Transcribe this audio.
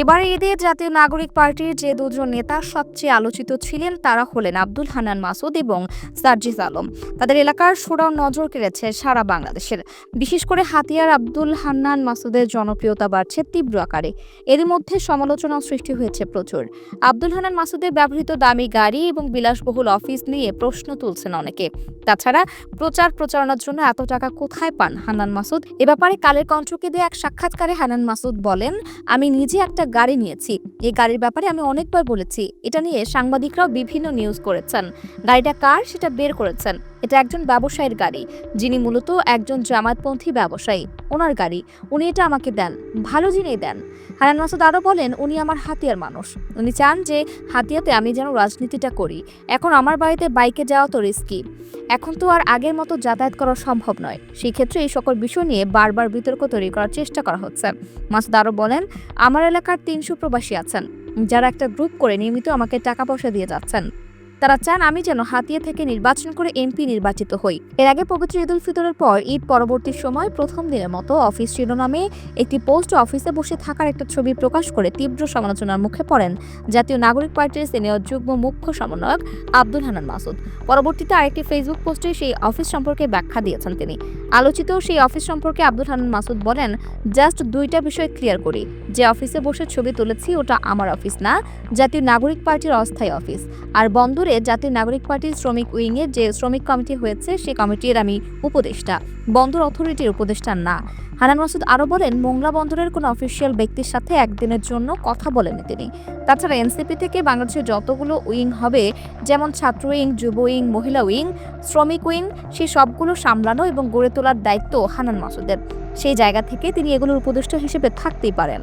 এবার ঈদে জাতীয় নাগরিক পার্টির যে দুজন নেতা সবচেয়ে আলোচিত ছিলেন, তারা হলেন আব্দুল হানান মাসুদ এবং সার্জিস আলম। তাদের এলাকার সোড়াও নজর কেড়েছে সারা বাংলাদেশের। বিশেষ করে হাতিয়ার আব্দুল হান্নান মাসুদের জনপ্রিয়তা বাড়ছে তীব্র আকারে। এরই মধ্যে সমালোচনা সৃষ্টি হয়েছে প্রচুর। আব্দুল হান্নান মাসুদের ব্যবহৃত দামি গাড়ি এবং বিলাসবহুল অফিস নিয়ে প্রশ্ন তুলছেন অনেকে। তাছাড়া প্রচার প্রচারণার জন্য এত টাকা কোথায় পান হান্নান মাসুদ? এ ব্যাপারে কালের কণ্ঠকে দিয়ে এক সাক্ষাৎকারে হান্নান মাসুদ বলেন, আমি নিজে একটা গাড়ি নিয়েছি। এই গাড়ির ব্যাপারে আমি অনেকবার বলেছি। এটা নিয়ে সাংবাদিকরাও বিভিন্ন নিউজ করেছেন। গাড়িটা কার সেটা বের করেছেন। এটা একজন ব্যবসায়ীর গাড়ি, যিনি মূলত একজন জামাতপন্থী ব্যবসায়ী। ওনার গাড়ি, উনি এটা আমাকে দেন, ভালো জিনিস দেন। হারান মাসুদ আরও বলেন, উনি আমার হাতিয়ার মানুষ। উনি চান যে হাতিয়াতে আমি যেন রাজনীতিটা করি। এখন আমার বাড়িতে বাইকে যাওয়া তো রিস্কি এখন তো আর আগের মতো যাতায়াত করা সম্ভব নয়। সেই ক্ষেত্রে এই সকল বিষয় নিয়ে বারবার বিতর্ক তৈরি করার চেষ্টা করা হচ্ছে। মাসুদ আরও বলেন, আমার এলাকার তিনশো প্রবাসী আছেন। যারা একটা গ্রুপ করে নিয়মিত আমাকে টাকা পয়সা দিয়ে যাচ্ছেন। তারা চান আমি যেন হাতিয়া থেকে নির্বাচন করে এমপি নির্বাচিত হই। এর আগে পবিত্র ঈদুল ফিতরের পর ঈদ পরবর্তী সময় প্রথম দিনের মতো অফিস শিরোনামে একটি পোস্ট অফিসে বসে থাকার একটা ছবি প্রকাশ করে তীব্র সমালোচনার মুখে পড়েন জাতীয় নাগরিক পার্টির সিনিয়র যুগ্ম মুখ্য সমন্বয়ক আব্দুল হানান মাসুদ। পরবর্তীতে আরেকটি ফেসবুক পোস্টে সেই অফিস সম্পর্কে ব্যাখ্যা দিয়েছেন তিনি। আলোচিত সেই অফিস সম্পর্কে আব্দুল হানান মাসুদ বলেন, জাস্ট দুইটা বিষয় ক্লিয়ার করি। যে অফিসে বসে ছবি তুলেছি ওটা আমার অফিস না, জাতীয় নাগরিক পার্টির অস্থায়ী অফিস। আর বন্দরে জাতীয় নাগরিক পার্টির শ্রমিক উইংয়ের যে শ্রমিক কমিটি হয়েছে সেই কমিটির আমি উপদেষ্টা, বন্দর অথরিটির উপদেষ্টা না। হানান মাসুদ আরও বলেন, মোংলা বন্দরের কোনো অফিসিয়াল ব্যক্তির সাথে একদিনের জন্য কথা বলেনি তিনি। তাছাড়া এনসিপি থেকে বাংলাদেশের যতগুলো উইং হবে, যেমন ছাত্র উইং, যুব উইং, মহিলা উইং, শ্রমিক উইং সেই সবগুলো সামলানো এবং গড়ে তোলার দায়িত্ব হানান মাসুদের। সেই জায়গা থেকে তিনি এগুলোর উপদেষ্টা হিসেবে থাকতেই পারেন।